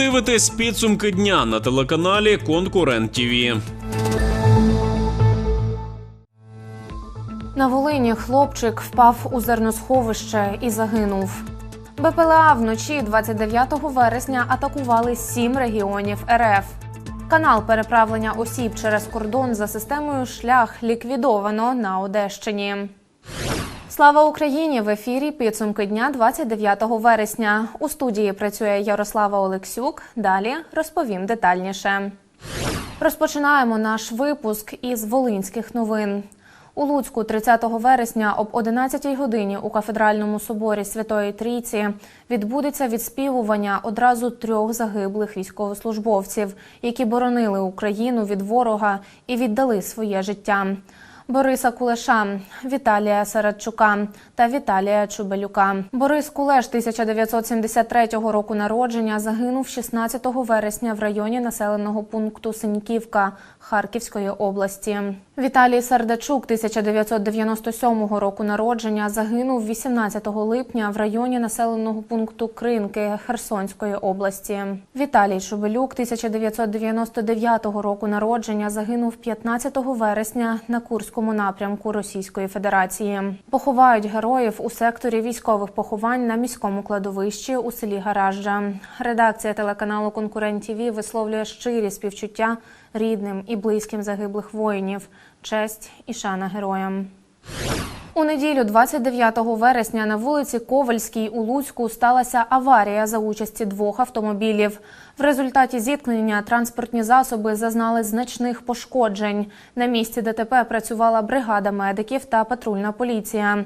дивитесь підсумки дня на телеканалі Конкурент ТІВІ. На Волині хлопчик впав у зерносховище і загинув. БПЛА вночі 29 вересня атакували сім регіонів РФ. Канал переправлення осіб через кордон за системою шлях ліквідовано на Одещині. Слава Україні! В ефірі підсумки дня 29 вересня. У студії працює Ярослава Олексюк. Далі розповім детальніше. Розпочинаємо наш випуск із волинських новин. У Луцьку 30 вересня об 11 годині у кафедральному соборі Святої Трійці відбудеться відспівування одразу трьох загиблих військовослужбовців, які боронили Україну від ворога і віддали своє життя. Бориса Кулеша, Віталія Сарадчука та Віталія Чубелюка. Борис Кулеш 1973 року народження загинув 16 вересня в районі населеного пункту Синьківка Харківської області. Віталій Сардачук 1997 року народження загинув 18 липня в районі населеного пункту Кринки Херсонської області. Віталій Чубелюк 1999 року народження загинув 15 вересня на Курському напрямку Російської Федерації. Поховають героїв у секторі військових поховань на міському кладовищі у селі Гаражджа. Редакція телеканалу Конкурент ТІВІ висловлює щирі співчуття рідним і близьким загиблих воїнів, честь і шана героям. У неділю, 29 вересня, на вулиці Ковальській у Луцьку сталася аварія за участі двох автомобілів. В результаті зіткнення транспортні засоби зазнали значних пошкоджень. На місці ДТП працювала бригада медиків та патрульна поліція.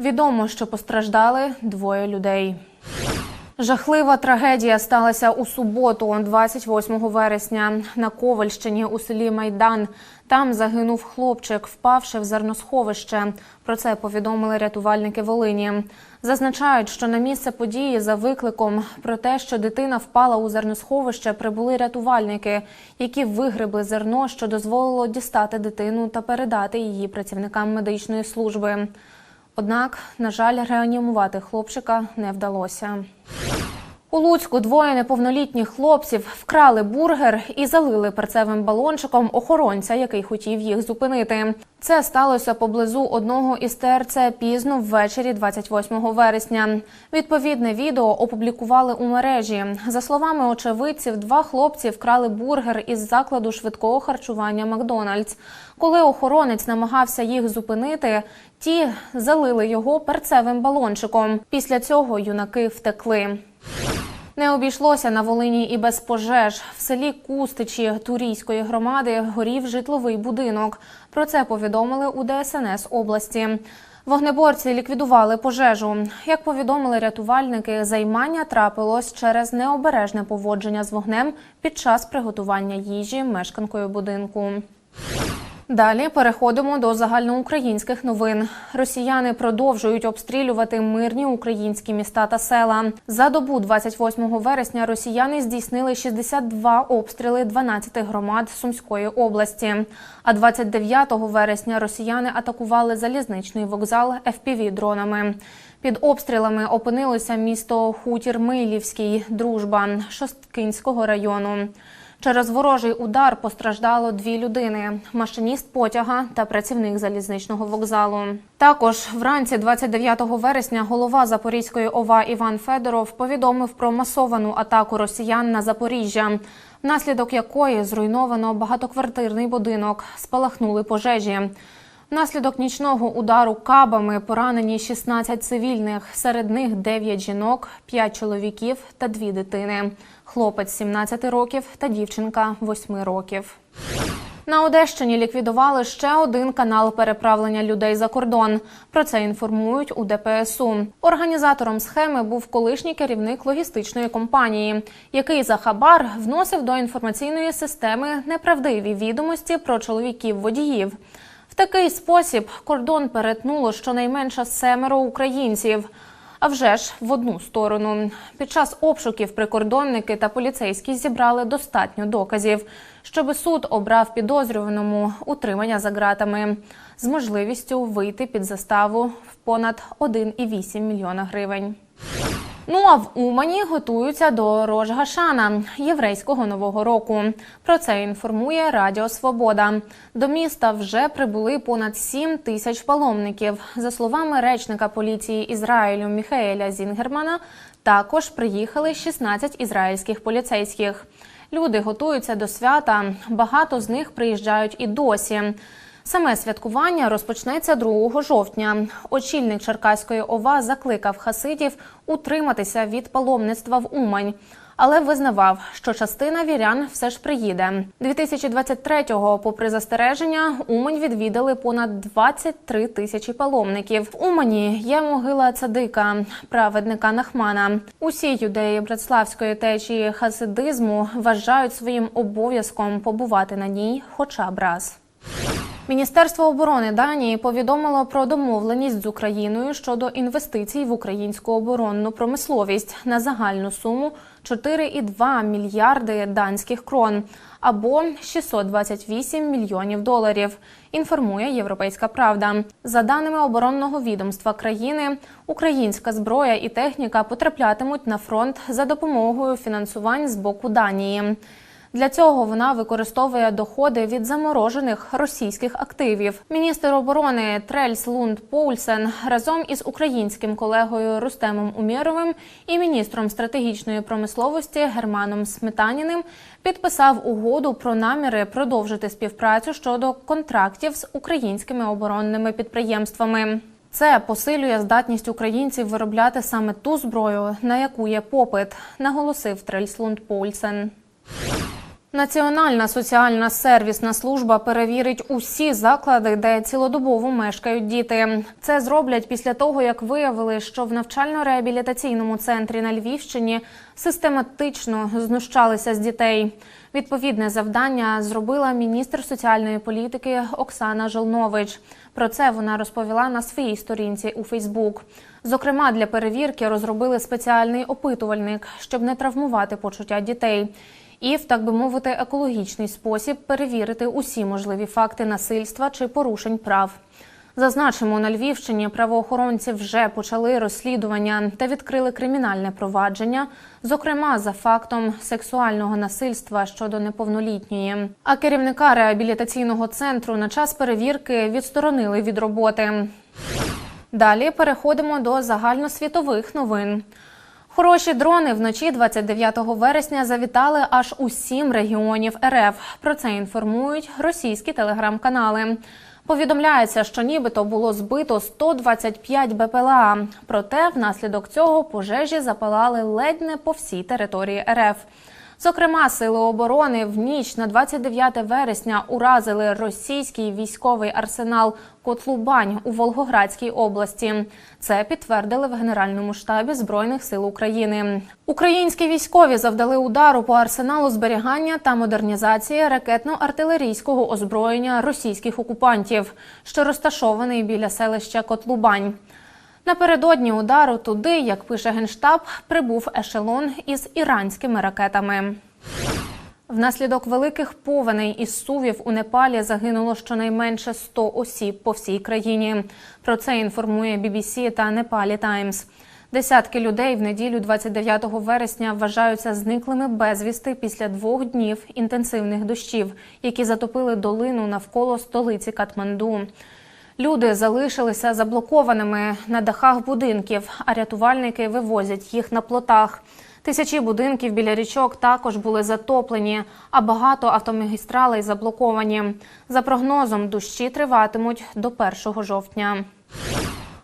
Відомо, що постраждали двоє людей. Жахлива трагедія сталася у суботу, 28 вересня, на Ковальщині у селі Майдан. Там загинув хлопчик, впавши в зерносховище. Про це повідомили рятувальники Волині. Зазначають, що на місце події за викликом про те, що дитина впала у зерносховище, прибули рятувальники, які вигребли зерно, що дозволило дістати дитину та передати її працівникам медичної служби. Однак, на жаль, реанімувати хлопчика не вдалося. У Луцьку двоє неповнолітніх хлопців вкрали бургер і залили перцевим балончиком охоронця, який хотів їх зупинити. Це сталося поблизу одного із ТРЦ пізно ввечері 28 вересня. Відповідне відео опублікували у мережі. За словами очевидців, два хлопці вкрали бургер із закладу швидкого харчування Макдональдс. Коли охоронець намагався їх зупинити, ті залили його перцевим балончиком. Після цього юнаки втекли. Не обійшлося на Волині і без пожеж. В селі Кустичі Турійської громади горів житловий будинок. Про це повідомили у ДСНС області. Вогнеборці ліквідували пожежу. Як повідомили рятувальники, займання трапилось через необережне поводження з вогнем під час приготування їжі мешканкою будинку. Далі переходимо до загальноукраїнських новин. Росіяни продовжують обстрілювати мирні українські міста та села. За добу 28 вересня росіяни здійснили 62 обстріли 12 громад Сумської області. А 29 вересня росіяни атакували залізничний вокзал fpv дронами. Під обстрілами опинилося місто Хутір Милівський, дружба Шосткинського району. Через ворожий удар постраждало дві людини: машиніст потяга та працівник залізничного вокзалу. Також вранці, 29 вересня, голова Запорізької ОВА Іван Федоров повідомив про масовану атаку росіян на Запоріжжя, внаслідок якої зруйновано багатоквартирний будинок, спалахнули пожежі. Внаслідок нічного удару кабами поранені 16 цивільних, серед них 9 жінок, 5 чоловіків та 2 дитини. Хлопець 17 років та дівчинка 8 років. На Одещині ліквідували ще один канал переправлення людей за кордон. Про це інформують у ДПСУ. Організатором схеми був колишній керівник логістичної компанії, який за хабар вносив до інформаційної системи неправдиві відомості про чоловіків водіїв. Такий спосіб кордон перетнуло щонайменше семеро українців. А вже ж в одну сторону. Під час обшуків прикордонники та поліцейські зібрали достатньо доказів, щоби суд обрав підозрюваному утримання за ґратами з можливістю вийти під заставу в понад 1,8 мільйона гривень. Ну а в Умані готуються до Рож Гашана єврейського нового року. Про це інформує Радіо Свобода. До міста вже прибули понад 7 тисяч паломників. За словами речника поліції Ізраїлю Міхаеля Зінгермана, також приїхали 16 ізраїльських поліцейських. Люди готуються до свята. Багато з них приїжджають і досі. Саме святкування розпочнеться 2 жовтня. Очільник Черкаської ОВА закликав хасидів утриматися від паломництва в Умань, але визнавав, що частина вірян все ж приїде. 2023-го, попри застереження, Умань відвідали понад 23 тисячі паломників. В Умані є могила цадика, праведника Нахмана. Усі юдеї братславської течії хасидизму вважають своїм обов'язком побувати на ній хоча б раз. Міністерство оборони Данії повідомило про домовленість з Україною щодо інвестицій в українську оборонну промисловість на загальну суму 4,2 мільярди данських крон або 628 мільйонів доларів. Інформує Європейська Правда. За даними оборонного відомства країни, українська зброя і техніка потраплятимуть на фронт за допомогою фінансувань з боку Данії. Для цього вона використовує доходи від заморожених російських активів. Міністр оборони Трельс Лунд Поульсен разом із українським колегою Рустемом Умєровим і міністром стратегічної промисловості Германом Сметаніним підписав угоду про наміри продовжити співпрацю щодо контрактів з українськими оборонними підприємствами. Це посилює здатність українців виробляти саме ту зброю, на яку є попит, наголосив Трельслунд Поульсен. Національна соціальна сервісна служба перевірить усі заклади, де цілодобово мешкають діти. Це зроблять після того, як виявили, що в навчально-реабілітаційному центрі на Львівщині систематично знущалися з дітей. Відповідне завдання зробила міністр соціальної політики Оксана Жолнович. Про це вона розповіла на своїй сторінці у Фейсбук. Зокрема, для перевірки розробили спеціальний опитувальник, щоб не травмувати почуття дітей і в так би мовити екологічний спосіб перевірити усі можливі факти насильства чи порушень прав. Зазначимо, на Львівщині правоохоронці вже почали розслідування та відкрили кримінальне провадження, зокрема за фактом сексуального насильства щодо неповнолітньої. А керівника реабілітаційного центру на час перевірки відсторонили від роботи. Далі переходимо до загальносвітових новин. Хороші дрони вночі 29 вересня завітали аж у сім регіонів РФ. Про це інформують російські телеграм-канали. Повідомляється, що нібито було збито 125 БПЛА. Проте внаслідок цього пожежі запалали ледь не по всій території РФ. Зокрема, сили оборони в ніч на 29 вересня уразили російський військовий арсенал Котлубань у Волгоградській області. Це підтвердили в Генеральному штабі Збройних сил України. Українські військові завдали удару по арсеналу зберігання та модернізації ракетно-артилерійського озброєння російських окупантів, що розташований біля селища Котлубань. Напередодні удару туди, як пише генштаб, прибув ешелон із іранськими ракетами. Внаслідок великих повеней із сувів у Непалі загинуло щонайменше 100 осіб по всій країні. Про це інформує BBC та Непалі Таймс. Десятки людей в неділю 29 вересня вважаються зниклими безвісти після двох днів інтенсивних дощів, які затопили долину навколо столиці Катманду. Люди залишилися заблокованими на дахах будинків, а рятувальники вивозять їх на плотах. Тисячі будинків біля річок також були затоплені, а багато автомагістралей заблоковані. За прогнозом, дощі триватимуть до 1 жовтня.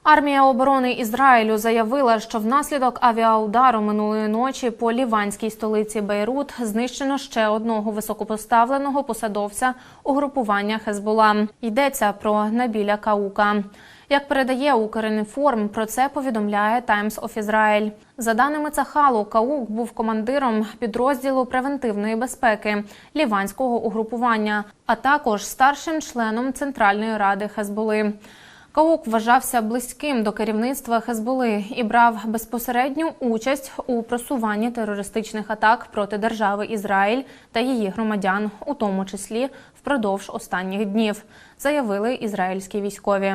Армія оборони Ізраїлю заявила, що внаслідок авіаудару минулої ночі по ліванській столиці Бейрут знищено ще одного високопоставленого посадовця угрупування Хезбола. Йдеться про Набіля Каука. Як передає Укрінформ, про це повідомляє Times of Israel. За даними Цахалу, Каук був командиром підрозділу превентивної безпеки ліванського угрупування, а також старшим членом Центральної ради Хезболи. Каук вважався близьким до керівництва Хезболи і брав безпосередню участь у просуванні терористичних атак проти держави Ізраїль та її громадян, у тому числі впродовж останніх днів, заявили ізраїльські військові.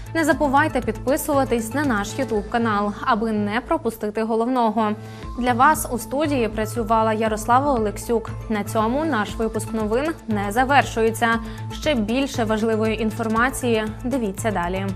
Не забувайте підписуватись на наш Ютуб канал, аби не пропустити головного. Для вас у студії працювала Ярослава Олексюк. На цьому наш випуск новин не завершується. Ще більше важливої інформації. Дивіться далі.